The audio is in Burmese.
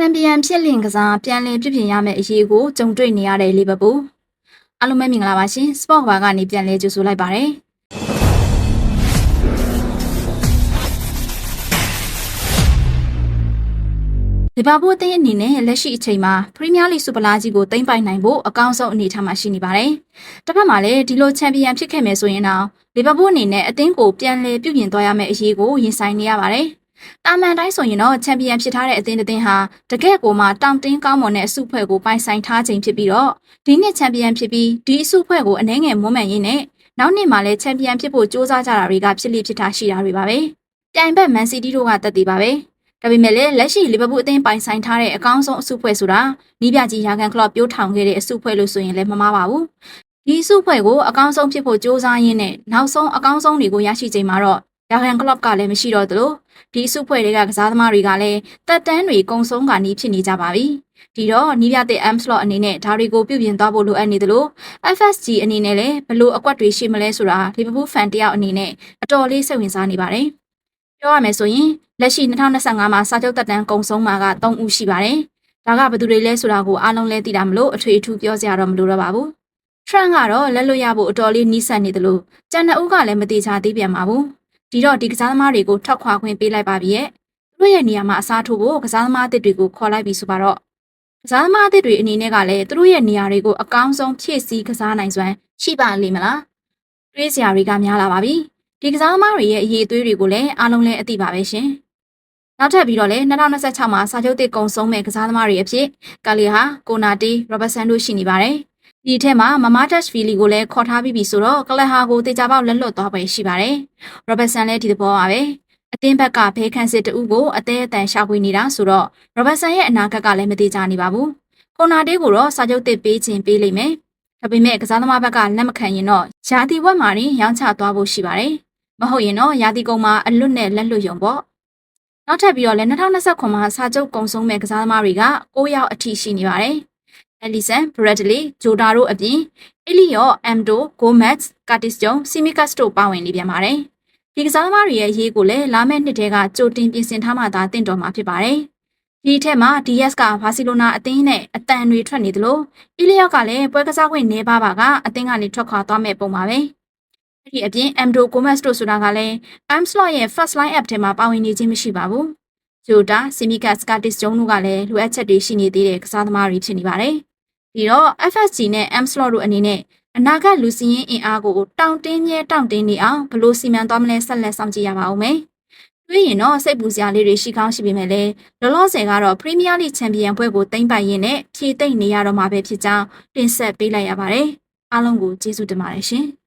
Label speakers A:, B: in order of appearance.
A: ချန်ပီယံဖြစ်လင်ကစားပြန်လည်ပြစ်ပြင်ရမယ့်အရေးကိုကြုံတွေ့နေရတဲ့လီဗာပူးအားလုံးပဲမင်္ဂလာပါရှင်စပေါ့ဘာကနေပြန်လည်ကြိုဆိုလိုက်ပါရစေလီဗာပူးအသင်းအနေနဲ့လက်ရှိအချိန်မှာပရီးမီးယားလိစူပလာကြီးကိုသိမ်းပိုက်နိုင်ဖို့အကောင်းဆုံးအနေအထားမှာရှိနေပါတယ်။တစ်ဖက်မှာလည်းဒီလိုချန်ပီယံဖြစ်ခဲ့မယ်ဆိုရင်တော့လီဗာပူးအနေနဲ့အသင်းကိုပြန်လည်ပြုပြင်သွားရမယ့်အရေးကိုရင်ဆိုင်နေရပါတယ်။ တာမန်တိုင်းဆိုရင်တော့ချန်ပီယံဖြစ်ထားတဲ့အသင်းတစ်သင်းဟာတကယ့်ကိုမှတောင်တင်းကောင်းမွန်တဲ့အစုဖွဲ့ကိုပိုင်ဆိုင်ထားခြင်းဖြစ်ပြီးတော့ဒီနှစ်ချန်ပီယံဖြစ်ပြီးဒီအစုဖွဲ့ကိုအနှဲငယ်မွမ်းမံရင်းနဲ့နောက်နှစ်မှာလည်းချန်ပီယံဖြစ်ဖို့ကြိုးစားကြတာတွေကဖြစ်လိဖြစ်တာရှိတာတွေပါပဲ။ပြိုင်ဘက်မန်စီးတီးတို့ကတက်တည်ပါပဲ။ဒါပေမဲ့လည်းလက်ရှိလီဗာပူးအသင်းပိုင်ဆိုင်ထားတဲ့အကောင်းဆုံးအစုဖွဲ့ဆိုတာနီးပြကြီးရာဂန်ကလော့ပြိုးထောင်ခဲ့တဲ့အစုဖွဲ့လို့ဆိုရင်လည်းမမှားပါဘူး။ဒီအစုဖွဲ့ကိုအကောင်းဆုံးဖြစ်ဖို့ကြိုးစားရင်းနဲ့နောက်ဆုံးအကောင်းဆုံးတွေကိုရရှိချိန်မှာတော့ ရာဂန်ကလော့ကလည်းမရှိတော့သလိုဒီအစုဖွဲ့တွေကကစားသမားတွေကလည်းတက်တန်းတွေကုံဆုံးကနီးဖြစ်နေကြပါပြီ။ဒီတော့နီးပြတဲ့ M slot အနေနဲ့ဒါတွေကိုပြုပြင်သွားဖို့လိုအပ်နေသလို FSG အနေနဲ့လည်းဘလို့အကွက်တွေရှိမလဲဆိုတာလီဗာပူးဖန်တယောက်အနေနဲ့အတော်လေးစိတ်ဝင်စားနေပါတယ်။ပြောရမယ်ဆိုရင်လက်ရှိ2025မှာစာချုပ်တက်တန်းကုံဆုံးမှာက3ဦးရှိပါတယ်။ဒါကဘယ်သူတွေလဲဆိုတာကိုအားလုံးလဲသိတာမလို့အထွေအထူးပြောစရာတော့မလိုတော့ပါဘူး။ Trent ကတော့လက်လွတ်ရဖို့အတော်လေးနီးစပ်နေတယ်လို့ကျန်တဲ့ဦးကလည်းမတိချသေးပြန်ပါဘူး။ ဒီတော့ဒီကစားသမားတွေကိုထွက်ခွာခွင့်ပေးလိုက်ပါပြီရဲ့။သူတို့ရဲ့နေရာမှာအစားထိုးဖို့ကစားသမားအသစ်တွေကိုခေါ်လိုက်ပြီဆိုပါတော့ကစားသမားအသစ်တွေအနေနဲ့ကလည်းသူတို့ရဲ့နေရာတွေကိုအကောင်းဆုံးဖြည့်ဆည်းကစားနိုင်စွမ်းရှိပါလိမ့်မလား။တွေးစရာတွေကများလာပါပြီ။ဒီကစားသမားတွေရဲ့အရေးအသွေးတွေကိုလည်းအားလုံးလည်းအသိပါပဲရှင်။နောက်ထပ်ပြီးတော့လည်း2026မှာစာချုပ်သစ်ကုံဆုံးမဲ့ကစားသမားတွေအဖြစ်ကာလီဟာကိုနာတီရောဘတ်ဆန်တို့ရှိနေပါတယ်။ ဒီအထက်မှာမမဒက်ဖီလီကိုလည်းခေါ်ထားပြီးပြီဆိုတော့ကလဟာကိုတေချာပေါက်လက်လွတ်သွားပဲရှိပါတယ်။ရောဘတ်ဆန်လည်းဒီသဘောပါပဲ။အသင်းဘက်ကဖေးခန့်စစ်တူကိုအသေးအတန်ရှာဖွေနေတာဆိုတော့ရောဘတ်ဆန်ရဲ့အနာဂတ်ကလည်းမသေးချနေပါဘူး။ကိုနာတီကိုတော့စာချုပ်သစ်ပေးခြင်းပေးလိမ့်မယ်။ဒါပေမဲ့ကစားသမားဘက်ကလက်မခံရင်တော့ယာတီဝက်မာရင်ရောင်းချသွားဖို့ရှိပါတယ်။မဟုတ်ရင်တော့ယာတီကုံမှာအလွတ်နဲ့လက်လွတ်ယုံပေါ့။နောက်ထပ်ပြီးတော့လည်း2029မှာစာချုပ်ကုံဆုံးမဲ့ကစားသမားတွေက9ယောက်အထိရှိနေပါတယ်။ Ellison, Bradley, Jota တို့အပြင် Elliot, Amdo, Gomez, Curtis Jones, Simicas တို့ပါဝင်နေပြန်ပါတယ်။ဒီကစားသမားတွေရဲ့အရေးကိုလည်းလာမယ့်နှစ်ထဲကကြိုတင်ပြင်ဆင်ထားမှသာတင့်တော်မှာဖြစ်ပါတယ်။ဒီထက်မှာ DS ကဘာစီလိုနာအသင်းနဲ့အတန်တွေထွက်နေသလို Elliot ကလည်းပွဲကစားခွင့်နေပါပါကအသင်းကနေထွက်ခွာသွားမဲ့ပုံပါပဲ။အဲ့ဒီအပြင် Amdo Gomez တို့ဆိုတာကလည်း Amslot ရဲ့ first line app ထဲမှာပါဝင်နေခြင်းမရှိပါဘူး။ Jota, Simicas, Curtis Jones တို့ကလည်းလိုအပ်ချက်တွေရှိနေသေးတဲ့ကစားသမားတွေဖြစ်နေပါတယ်။ ပြီးတော့ FSG နဲ့ Amslot တို့အနေနဲ့အနာဂတ်လူစီရင်အင်အားကိုတောင့်တင်းမြဲတောင့်တင်းနေအောင်ဘလို့စီမံသွားမလဲဆက်လက်ဆောင်ကြည့်ရပါဦးမယ်။တွေးရင်တော့စိတ်ပူစရာလေးတွေရှိကောင်းရှိပေမဲ့လည်းလောလောဆယ်ကတော့ Premier League Champion ပွဲကိုသိမ်းပိုက်ရင်းနဲ့ဖြည့်သိမ့်နေရတော့မှာပဲဖြစ်ကြောင်းတင်ဆက်ပေးလိုက်ရပါတယ်။အားလုံးကိုကျေးဇူးတင်ပါတယ်ရှင်။